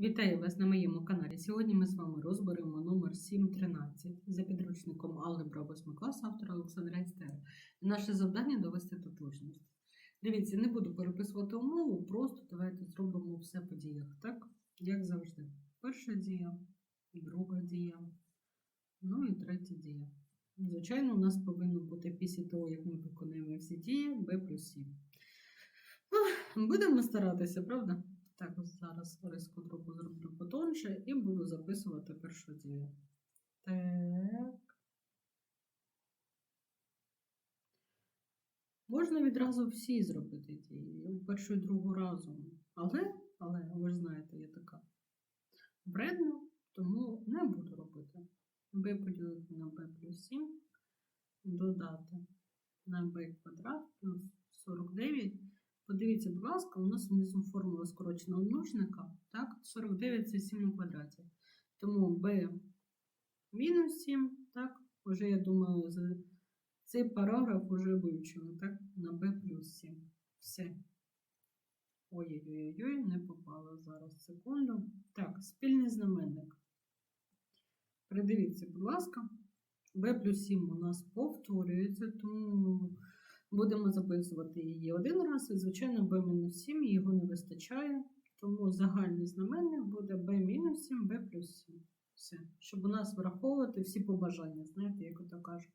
Вітаю вас на моєму каналі. Сьогодні ми з вами розберемо номер 713 за підручником Алгебра 8 класу автора Олександра Істера. Наше завдання довести тотожність. Дивіться, не буду переписувати умову, просто давайте зробимо все по діях, так? Як завжди. Перша дія, друга дія, ну і третя дія. Звичайно, у нас повинно бути після того, як ми виконуємо всі дії, b плюс 7. Ну, Будемо старатися, правда? Так, ось зараз риску дробу зроблю потонше і буду записувати першу дію. Так. Можна відразу всі зробити дії, першу і другу разом. Але, але, ви ж знаєте, я така вредна, тому не буду робити. B поділити на b плюс 7, додати на b квадрат плюс 49. Подивіться, будь ласка, у нас внизу формула скороченого множника. Так, 49 це 7 у квадраті. Тому b мінус 7, так, вже, я думаю, цей параграф вже вивчили, так, на b плюс 7. Все. Ой-ой-ой, не попало зараз секунду. Так, спільний знаменник. Придивіться, будь ласка, b плюс 7 у нас повторюється, тому будемо записувати її один раз, і, звичайно, b-7 його не вистачає, тому загальний знаменник буде b-7, b плюс 7. Все, щоб у нас враховувати всі побажання, знаєте, як ото кажуть.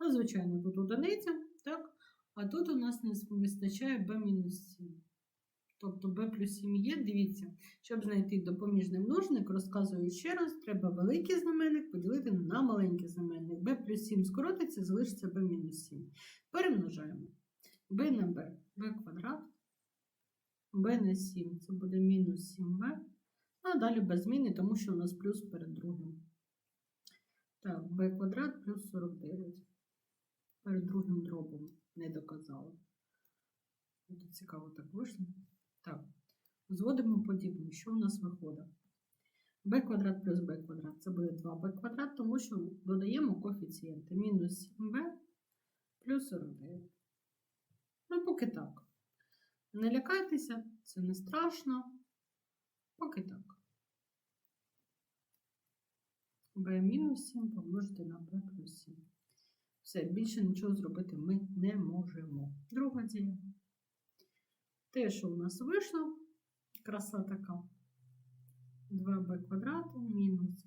Ну, звичайно, тут одиниця, так? А тут у нас не вистачає b-7. Тобто b плюс 7 є, дивіться, щоб знайти допоміжний множник, розказую ще раз, треба великий знаменник поділити на маленький знаменник. b плюс 7 скоротиться, залишиться b мінус 7. Перемножаємо b на b, b квадрат, b на 7, це буде мінус 7b, а далі без зміни, тому що у нас плюс перед другим. Так, b квадрат плюс 49. Перед другим дробом не доказала. Тут цікаво так вийшло. Так, зводимо подібне. Що у нас виходить? b квадрат плюс b квадрат. Це буде 2b квадрат, тому що додаємо коефіцієнти. Мінус 7b плюс 49. Ну, поки так. Не лякайтеся, це не страшно. Поки так. b мінус 7 помножити на b плюс 7. Все, більше нічого зробити ми не можемо. Друга дія. Те, що у нас вийшло, краса така. 2b квадрат мінус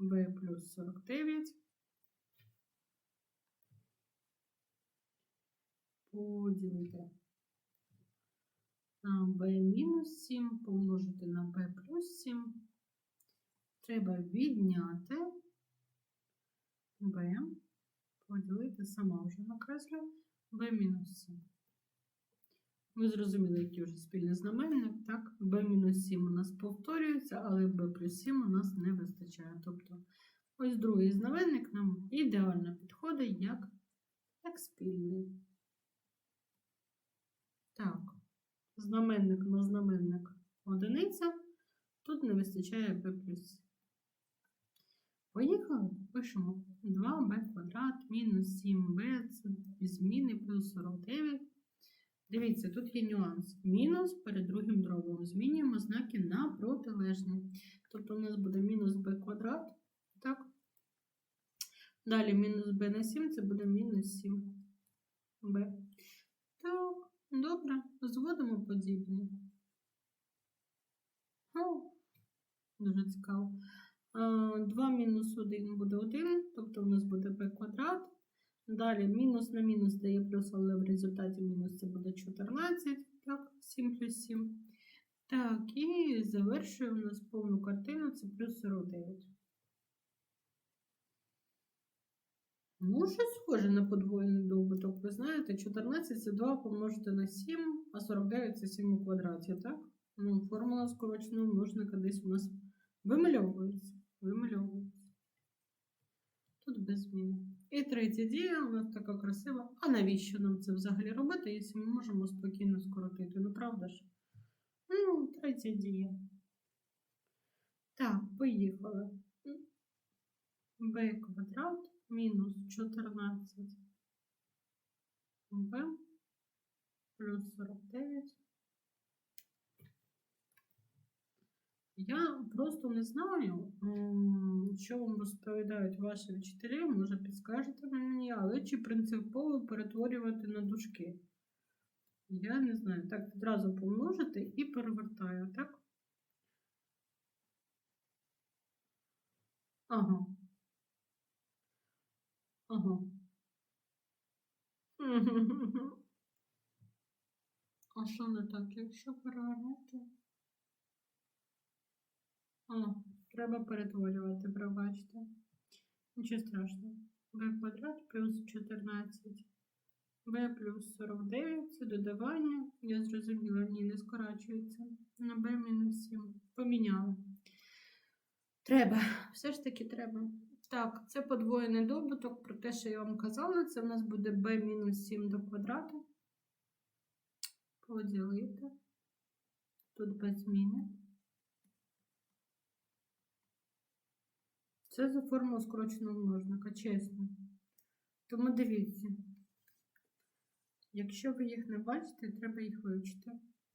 7b плюс 49. Поділити на b мінус 7 помножити на b плюс 7. Треба відняти b, поділити сама вже накреслю b мінус 7. Ви зрозуміли, який вже спільний знаменник, так? b-7 у нас повторюється, але b плюс 7 у нас не вистачає. Тобто, ось другий знаменник нам ідеально підходить як, як спільний. Так, знаменник на знаменник одиниця. Тут не вистачає b плюс 7. Поїхали, пишемо 2b квадрат мінус 7b, це зміни плюс 49. Дивіться, тут є нюанс. Мінус перед другим дробом. Змінюємо знаки на протилежні. Тобто у нас буде мінус b квадрат. Так? Далі мінус b на 7 це буде мінус 7b. Так, добре, зводимо подібні. О, дуже цікаво. 2 мінус 1 буде 1, тобто у нас буде b квадрат. Далі мінус на мінус дає плюс, але в результаті мінус це буде 14, так, 7 плюс 7. Так, і завершує у нас повну картину, це плюс 49. Ну, щось схоже на подвоєний добуток. Ви знаєте, 14 це 2 помножити на 7, а 49 це 7 у квадраті, так? Ну, формула скороченого множника десь у нас вимальовується. Вимальовується. Без зміни. І третя дія нас така красива. А навіщо нам це взагалі робити, якщо ми можемо спокійно скоротити? Ну, правда ж? Ну, третя дія. Так, поїхали. b квадрат мінус 14 b плюс 49. Я просто не знаю, що вам розповідають ваші вчителі, може підскажете мені, але чи принципово перетворювати на дужки? Я не знаю. Так, відразу помножити і перевертаю, так? Ага. Ага. А що не так, якщо перевернути? А, треба перетворювати, пробачте. Нічого страшного. b квадрат плюс 14. b плюс 49 це додавання. Я зрозуміла, ні, не скорачується. На b мінус 7. Поміняли. Треба, все ж таки треба. Так, це подвоєний добуток. Про те, що я вам казала, це в нас буде b мінус 7 до квадрату. Поділити. Тут без зміни. Це за формулу скороченого множника, чесно. Тому дивіться. Якщо ви їх не бачите, треба їх вивчити.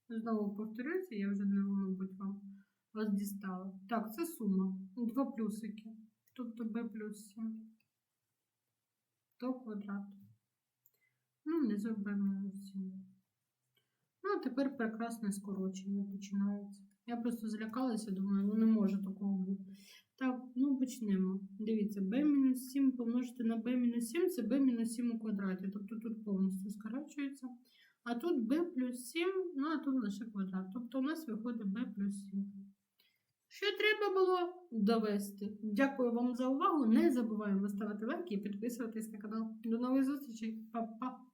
Знову повторюся, я вже не, мабуть, вам вас дістала. Так, це сума. Два плюсики. Тобто b плюс 7 до квадрату. Ну, внизу b мінус 7. Ну, а тепер прекрасне скорочення починається. Я просто злякалася, думаю, ну не може такого бути. Так, ну почнемо. Дивіться, b-7 помножити на b-7 це b-7 у квадраті. Тобто тут повністю скорочується. А тут b плюс 7, ну а тут лише квадрат. Тобто у нас виходить b плюс 7. Що треба було довести? Дякую вам за увагу. Не забуваємо ставити лайки і підписуватись на канал. До нових зустрічей. Па-па!